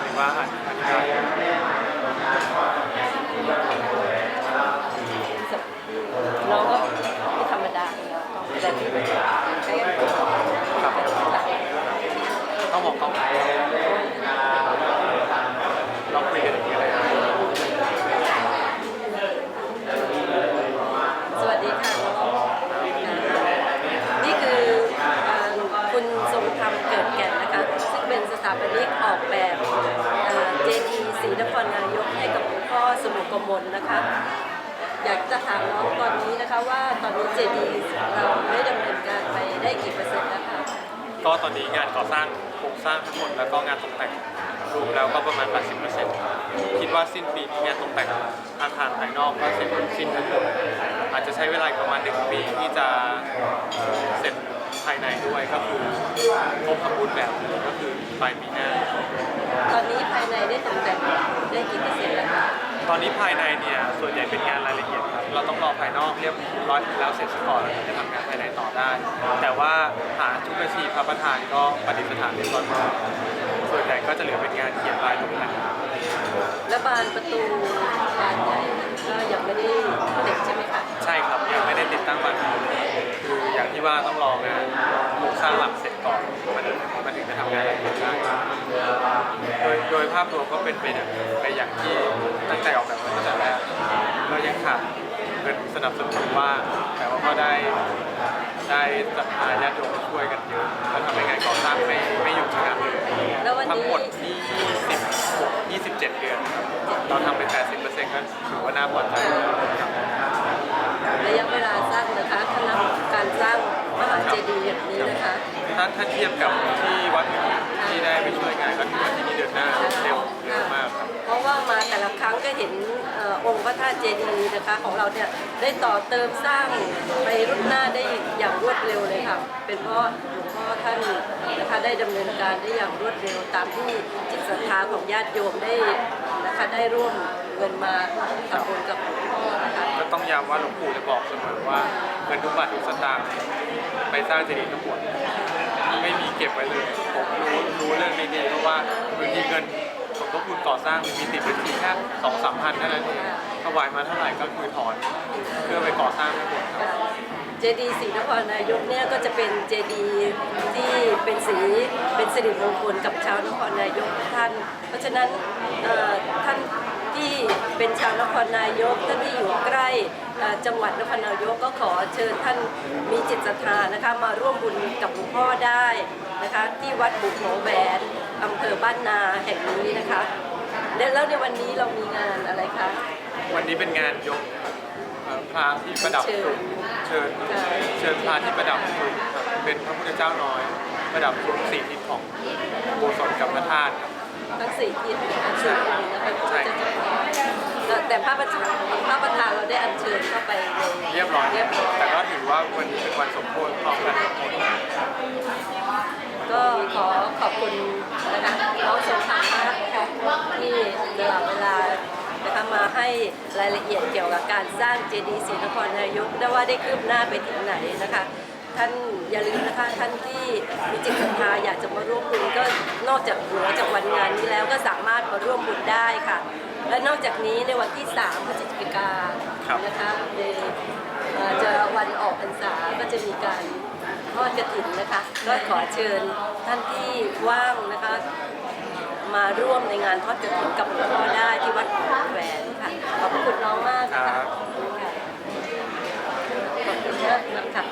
หรือว่าาปนิกออกแบบเจดีศรีนครนายกให้กับหลวงพ่อสมุกมลนะคะ อยากจะถามน้องตอนนี้นะคะว่าตอนนี้เจดีเราได้ดำเนินการไปได้กี่เปอร์เซ็นต์แล้วคะก็ตอนนี้งานก่อสร้างโครงสร้างทั้งหมดแล้วก็งานตกแต่งรวมแล้วก็ประมาณ 80%คิดว่าสิ้นปีนี้งานตกแต่งอาคารภายนอกก็เสร็จสิ้นทั้งหมดอาจจะใช้เวลาประมาณหนึ่งปีที่จะเสร็จภายในด้วยก็คือครบสมบูรณ์แบบ ปลายปีหน้า ตอนนี้ภายในได้ตกแต่งได้กี่เปอร์เซ็นต์แล้วคะตอนนี้ภายในเนี่ยส่วนใหญ่เป็นงานรายละเอียดครับเราต้องรอภายนอกเรียบร้อยแล้วเสร็จซะก่อนแล้วถึงจะทำงานภายในต่อได้ แต่ว่าฐานทุกกระชีพระประธานก็ประดิษฐานเรียบร้อยหมดส่วนใหญ่ก็จะเหลือเป็นงานเขียนลายตกแต่งและบานประตูบานใหญ่ก็ยังไม่ได้เสร็จใช่ไหมคะใช่ครับยังไม่ได้ติดตั้งบัตรคืออย่างที่ว่าต้องรองานโครงสร้างหลักเสร็จก่อนมันมันถึง จะทำงานรายละเอียดได้โดยโดยภาพรวมก็เป็นไปอย่างไปอย่างที่ตั้งใจออกแบบไว้ตั้งแต่แรกเรายังขาดเงินสนับสนุนว่างแต่ว่าก็ได้ได้จัดหาญาติโยมช่วยกันเยอะแล้วทำให้งานก่อสร้างไม่ไม่หยุดชะงักเลยแล้ววันทั้งนี้หมดนี่26 27 เดือนครับเราทำไป 80%ก็ถือว่าน่าพอใจแล้วครับ ระยะเวลาสั้นนะคะคณะการสร้างมหาเจดีย์แบบนี้นะคะ ถ้าถ้าเทียบกับที่วัดอื่นที่ได้ไปช่วยงานก็ถือว่าที่นี่เดินหน้าเร็วเร็วมากครับ เพราะว่ามาแต่ละครั้งก็เห็นเอ่อองค์พระธาตุเจดีย์นะคะของเราเนี่ยได้ต่อเติมสร้างไปรุ่นหน้าได้อย่างรวดเร็วเลยค่ะ เป็นเพราะหลวงพ่อท่านนะคะได้ดำเนินการได้อย่างรวดเร็วตามที่จิตศรัทธาของญาติโยมได้นะคะได้ร่วมเงินมาทำบุญกับหลวงพ่อำว่าหลวงปู่จะบอกเสมอว่าเงินทุกบาททุกสตางค์ไปสร้างเจดีย์ทั้งหมดไม่มีเก็บไว้เลยผมรู้รู้เรื่องนี้ดีเพราะว่าบางทีเงินสมทบทุนก่อสร้างมีติดบัญชีแค่สองสามพันเท่านั้นเองถวายมาเท่าไหร่ก็คือถอนเพื่อไปก่อสร้างทั้งหมดครับเจดีย์ศรีนครนายกเนี่ยก็จะเป็นเจดีย์ที่เป็นสีเป็นสิริมงคลกับชาวนครนายกท่าน เพราะฉะนั้นท่าน ที่เป็นชาวนครนายกท่านที่อยู่ใกล้เอ่อจังหวัดนครนายกก็ขอเชิญท่านมีจิตศรัทธานะคะมาร่วมบุญกับหลวงพ่อได้นะคะที่วัดบุกหนองแหวนอำเภอบ้านนาแห่งนี้นะคะแล้วในวันนี้เรามีงานอะไรคะวันนี้เป็นงานยกเอ่อพระที่ประดับเชิญสูงเชิญเชิญพระที่ประดับสูงครับเป็นพระพุทธเจ้าน้อย ประดับสูงสี่ทิศของอุโบสถกับพระธาตุครับทั้งสี่ทิศนะคะสี่องค์นะคะใช่แต่ พระประธานพระประธานเราได้อัญเชิญเข้าไปในเรียบร้อยเรียบร้อยแต่ก็ถือว่าวันนี้เป็นวันสมโภชพร้อมกันทั้งหมดก็ขอขอบคุณนะคะน้องสมภารนะคะที่สละเวลานะคะมาให้รายละเอียดเกี่ยวกับการสร้างเจดีย์ศรีนครนายกได้ว่าได้คืบหน้าไปถึงไหนนะคะ ท่านอย่าลืมนะคะท่านที่มีจิตศรัทธาอยากจะมาร่วมบุญก็นอกจากหัวจากวันงานนี้แล้วก็สามารถมาร่วมบุญได้ค่ะ และนอกจากนี้ในวันที่3พฤศจิกาครันะคะในเอ่อจะวันออกพรรษาก็จะมีการทอดกระถิ่นนะคะก็ขอเชิญท่านที่ว่างนะคะ มาร่วมในงานทอดกระถิ่นกับหลวงพ่อได้ที่วัดแหวนค่ะขอบคุณน้องมากค่ะขอบคุณมากค่ะ